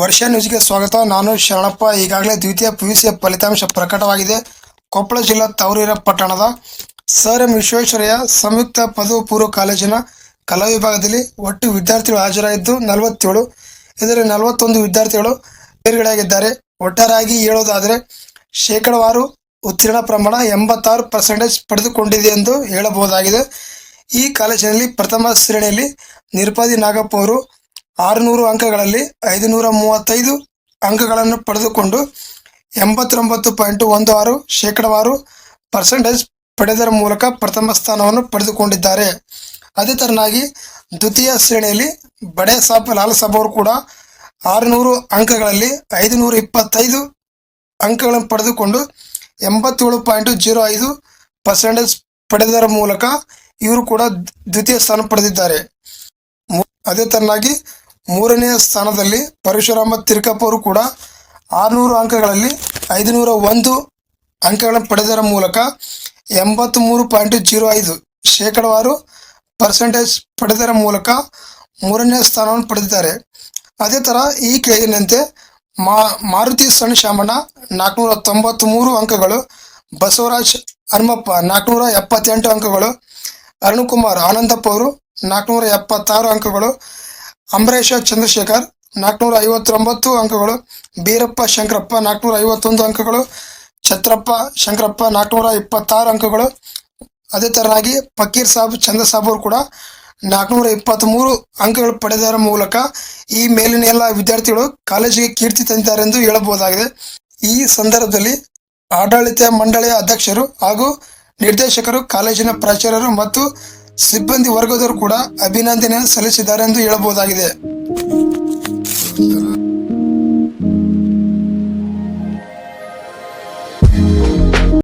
ವರ್ಷ ನ್ಯೂಸ್ಗೆ ಸ್ವಾಗತ. ನಾನು ಶರಣಪ್ಪ. ಈಗಾಗಲೇ ದ್ವಿತೀಯ ಪಿ ಯು ಸಿ ಫಲಿತಾಂಶ ಪ್ರಕಟವಾಗಿದೆ. ಕೊಪ್ಪಳ ಜಿಲ್ಲಾ ತವರೀರ ಪಟ್ಟಣದ ಸರ್ ಎಂ ವಿಶ್ವೇಶ್ವರಯ್ಯ ಸಂಯುಕ್ತ ಪದವಿ ಪೂರ್ವ ಕಾಲೇಜಿನ ಕಲಾ ವಿಭಾಗದಲ್ಲಿ ಒಟ್ಟು ವಿದ್ಯಾರ್ಥಿಗಳು ಹಾಜರಾಗಿದ್ದು ನಲವತ್ತೇಳು. ಇದರಲ್ಲಿ ನಲವತ್ತೊಂದು ವಿದ್ಯಾರ್ಥಿಗಳು ತೇರ್ಗಡೆಯಾಗಿದ್ದಾರೆ ಒಟ್ಟಾರೆಯಾಗಿ ಹೇಳೋದಾದರೆ ಶೇಕಡವಾರು ಉತ್ತೀರ್ಣ ಪ್ರಮಾಣ ಎಂಬತ್ತಾರು ಪರ್ಸೆಂಟೇಜ್ ಪಡೆದುಕೊಂಡಿದೆ ಎಂದು ಹೇಳಬಹುದಾಗಿದೆ. ಈ ಕಾಲೇಜಿನಲ್ಲಿ ಪ್ರಥಮ ಶ್ರೇಣಿಯಲ್ಲಿ ನಿರ್ಪಾದಿ ನಾಗಪ್ಪ ಅವರು ಆರುನೂರು ಅಂಕಗಳಲ್ಲಿ ಐದುನೂರ ಮೂವತ್ತೈದು ಅಂಕಗಳನ್ನು ಪಡೆದುಕೊಂಡು ಎಂಬತ್ತೊಂಬತ್ತು ಪಾಯಿಂಟ್ ಒಂದು ಆರು ಶೇಕಡವಾರು ಪರ್ಸೆಂಟೇಜ್ ಪಡೆದರ ಮೂಲಕ ಪ್ರಥಮ ಸ್ಥಾನವನ್ನು ಪಡೆದುಕೊಂಡಿದ್ದಾರೆ. ಅದೇ ತರನಾಗಿ ದ್ವಿತೀಯ ಶ್ರೇಣಿಯಲ್ಲಿ ಬಡೆ ಸಾಬ್ ಲಾಲ್ ಸಾಬ್ ಅವರು ಕೂಡ ಆರುನೂರು ಅಂಕಗಳಲ್ಲಿ ಐದುನೂರ ಇಪ್ಪತ್ತೈದು ಅಂಕಗಳನ್ನು ಪಡೆದುಕೊಂಡು ಎಂಬತ್ತೇಳು ಪಾಯಿಂಟ್ ಜೀರೋ ಐದು ಪರ್ಸೆಂಟೇಜ್ ಪಡೆದರ ಮೂಲಕ ಇವರು ಕೂಡ ದ್ವಿತೀಯ ಸ್ಥಾನ ಪಡೆದಿದ್ದಾರೆ. ಅದೇ ತರನಾಗಿ ಮೂರನೆಯ ಸ್ಥಾನದಲ್ಲಿ ಪರಶುರಾಮ ತಿರ್ಕಪ್ಪ ಕೂಡ ಆರುನೂರು ಅಂಕಗಳಲ್ಲಿ ಐದುನೂರ ಒಂದು ಅಂಕಗಳನ್ನು ಪಡೆದರ ಮೂಲಕ ಎಂಬತ್ತ್ಮೂರು ಪಾಯಿಂಟ್ ಜೀರೋ ಐದು ಶೇಕಡವಾರು ಪರ್ಸೆಂಟೇಜ್ ಪಡೆದರ ಮೂಲಕ ಮೂರನೇ ಸ್ಥಾನವನ್ನು ಪಡೆದಿದ್ದಾರೆ. ಅದೇ ಥರ ಈ ಕೆಳಗಿನಂತೆ ಮಾ, ಮಾರುತಿ ಸಣ್ಣ ಶಾಮಣ್ಣ ನಾಲ್ಕುನೂರ ತೊಂಬತ್ತ್ಮೂರು ಅಂಕಗಳು, ಬಸವರಾಜ್ ಹನುಮಪ್ಪ ನಾಲ್ಕುನೂರ ಎಪ್ಪತ್ತೆಂಟು ಅಂಕಗಳು ಅರುಣಕುಮಾರ್ ಆನಂದಪ್ಪ ಅವರು ನಾಲ್ಕುನೂರ ಎಪ್ಪತ್ತಾರು ಅಂಕಗಳು ಅಂಬರೀಷ, ಚಂದ್ರಶೇಖರ್ ನಾಲ್ಕುನೂರ ಐವತ್ತೊಂಬತ್ತು ಅಂಕಗಳು, ಬೀರಪ್ಪ, ಶಂಕರಪ್ಪ ನಾಲ್ಕುನೂರ ಐವತ್ತೊಂದು ಅಂಕಗಳು, ಛತ್ರಪ್ಪ, ಶಂಕರಪ್ಪ ನಾಲ್ಕುನೂರ ಇಪ್ಪತ್ತಾರು ಅಂಕಗಳು. ಅದೇ ತರನಾಗಿ ಫಕೀರ್ ಸಾಬ್, ಚಂದ್ರ ಸಾಬ್ ಅವರು ಕೂಡ ನಾಲ್ಕುನೂರ ಇಪ್ಪತ್ತ್ಮೂರು ಅಂಕಗಳು ಪಡೆದರ ಮೂಲಕ ಈ ಮೇಲಿನ ಎಲ್ಲ ವಿದ್ಯಾರ್ಥಿಗಳು ಕಾಲೇಜಿಗೆ ಕೀರ್ತಿ ತಂದಿದ್ದಾರೆ ಎಂದು ಹೇಳಬಹುದಾಗಿದೆ. ಈ ಸಂದರ್ಭದಲ್ಲಿ ಆಡಳಿತ ಮಂಡಳಿಯ ಅಧ್ಯಕ್ಷರು ಹಾಗೂ ನಿರ್ದೇಶಕರು, ಕಾಲೇಜಿನ ಪ್ರಾಚಾರ್ಯರು ಮತ್ತು ಸಿಬ್ಬಂದಿ ವರ್ಗದವರು ಕೂಡ ಅಭಿನಂದನೆ ಸಲ್ಲಿಸಿದ್ದಾರೆ ಎಂದು ಹೇಳಬಹುದಾಗಿದೆ.